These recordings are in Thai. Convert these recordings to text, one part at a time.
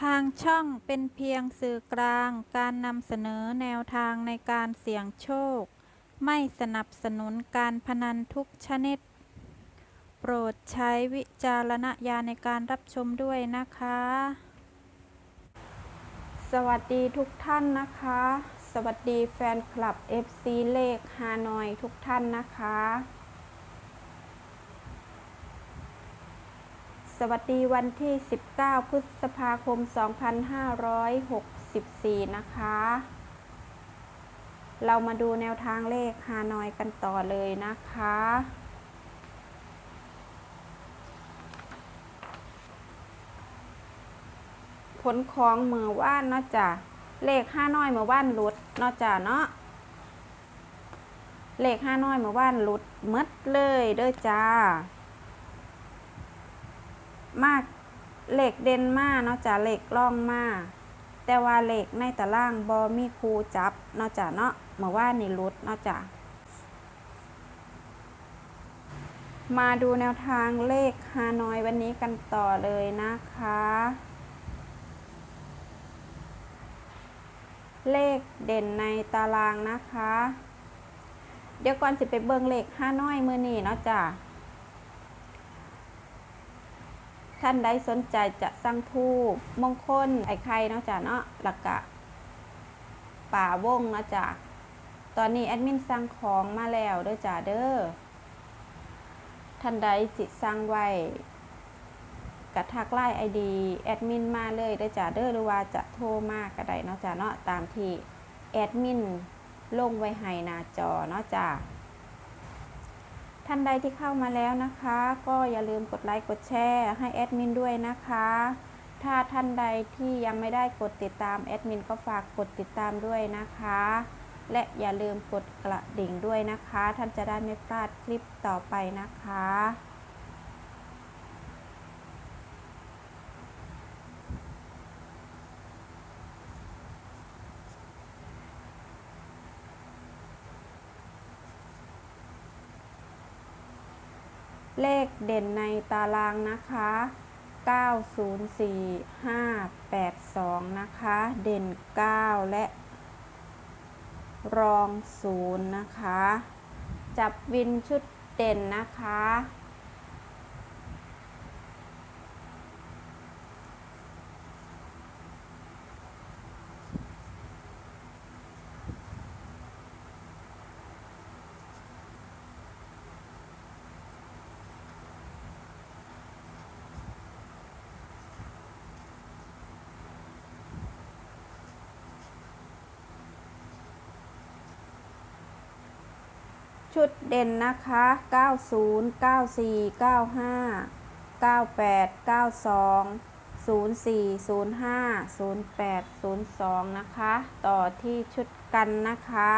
ทางช่องเป็นเพียงสื่อกลางการนำเสนอแนวทางในการเสี่ยงโชค ไม่สนับสนุนการพนันทุกชนิด โปรดใช้วิจารณญาณในการรับชมด้วยนะคะ สวัสดีทุกท่านนะคะ สวัสดีแฟนคลับ FC เลขฮานอยทุกท่านนะคะ สวัสดีวันที่ 19 พฤษภาคม 2564 นะคะ เรามาดูแนวทางเลขฮานอยกันต่อเลยนะคะ ผลของมือว่านเนาะจ้ะเลขห้าน้อยมือว่านหลุดเนาะจ้ะเนาะเลขห้าน้อยมือว่านหลุดหมดเลยเด้อจ้า มากเหลขเด่นมาเนาะจ้ะเหลขล่องมากแต่ว่าเหลขในตารางบอมีครูจับเนาะจ้ะเนาะเมือว่านนี่ลุดเนาะจ้ะมาดูแนวทางเลขฮานอยวันนี้กันต่อเลยนะคะ เลขเด่นในตารางนะคะ เดี๋ยวก่อนสิไปเบิ่งเลขห้าน้อยมือนี่เนาะจ้ะ ท่านใดสนใจจะสั่งทูบมงคลไอ้ไข่เนาะจ้ะเนาะหลักกะป่าวงเนาะจ้ะตอนนี้แอดมินสั่งของมาแล้วเด้อจ้ะเด้อท่านใดสิตสั่งไว้กระทักไลน์ไอดีแอดมินมาเลยได้อจ้าเด้อหรือว่าจะโทรมาก็ได้เนาะจ้าเนาะตามที่แอดมินลงไว้ให้หน้าจอเนาะจ้า ท่านใดที่เข้ามาแล้วนะคะ ก็อย่าลืมกดไลค์กดแชร์ให้แอดมินด้วยนะคะ ถ้าท่านใดที่ยังไม่ได้กดติดตามแอดมินก็ฝากกดติดตามด้วยนะคะ และอย่าลืมกดกระดิ่งด้วยนะคะ ท่านจะได้ไม่พลาดคลิปต่อไปนะคะ เลขเด่นในตารางนะคะ 904582 นะคะ เด่น 9 และ รอง 0 นะคะ จับวินชุดเด่นนะคะ ชุดเด่นนะคะ 90 94 95 98 92 04 05 08 02 นะคะ ต่อที่ชุดกันนะคะ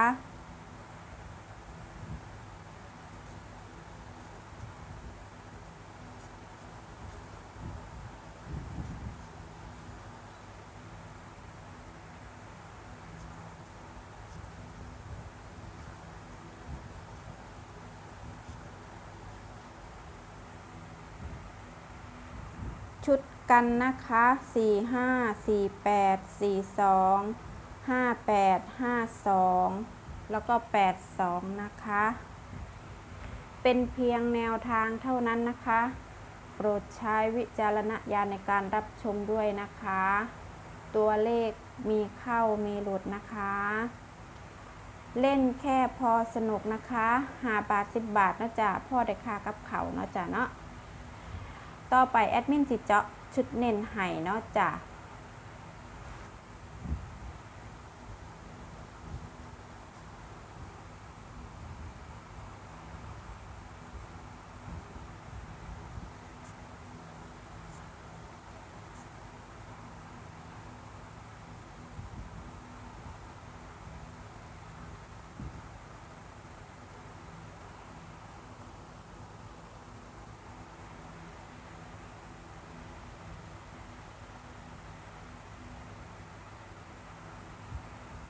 ชุดกันนะคะ 4 5 4 8 4 2 5 8 5 2 แล้วก็ 8 2 นะคะ เป็นเพียงแนวทางเท่านั้นนะคะ โปรดใช้วิจารณญาณในการรับชมด้วยนะคะ ตัวเลขมีเข้ามีหลุดนะคะ เล่นแค่พอสนุกนะคะหาบาทสิบบาทนะจ๊ะพ่อได้ค่ากับเขาเนาะจ๊ะเนาะ ต่อไปแอดมินจิเจาะชุดเน้นไห้เนาะจ้ะ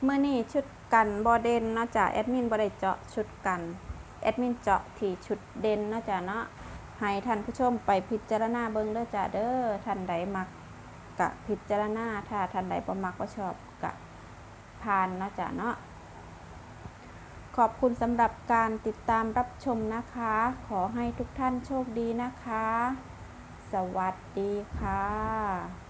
เมื่อนี้ชุดกันบอเดนเนาะจ้ะแอดมินบอได้เจาะชุดกันแอดมินเจาะที่ชุดเด่นเนาะจ้ะเนาะให้ท่านผู้ชมไปพิจารณาเบิ่งเด้อจ้ะเด้อท่านใดมักกะพิจารณาถ้าท่านใดประมักก็ชอบกะผ่านเนาะจ้ะเนาะขอบคุณสำหรับการติดตามรับชมนะคะ ขอให้ทุกท่านโชคดีนะคะ สวัสดีค่ะ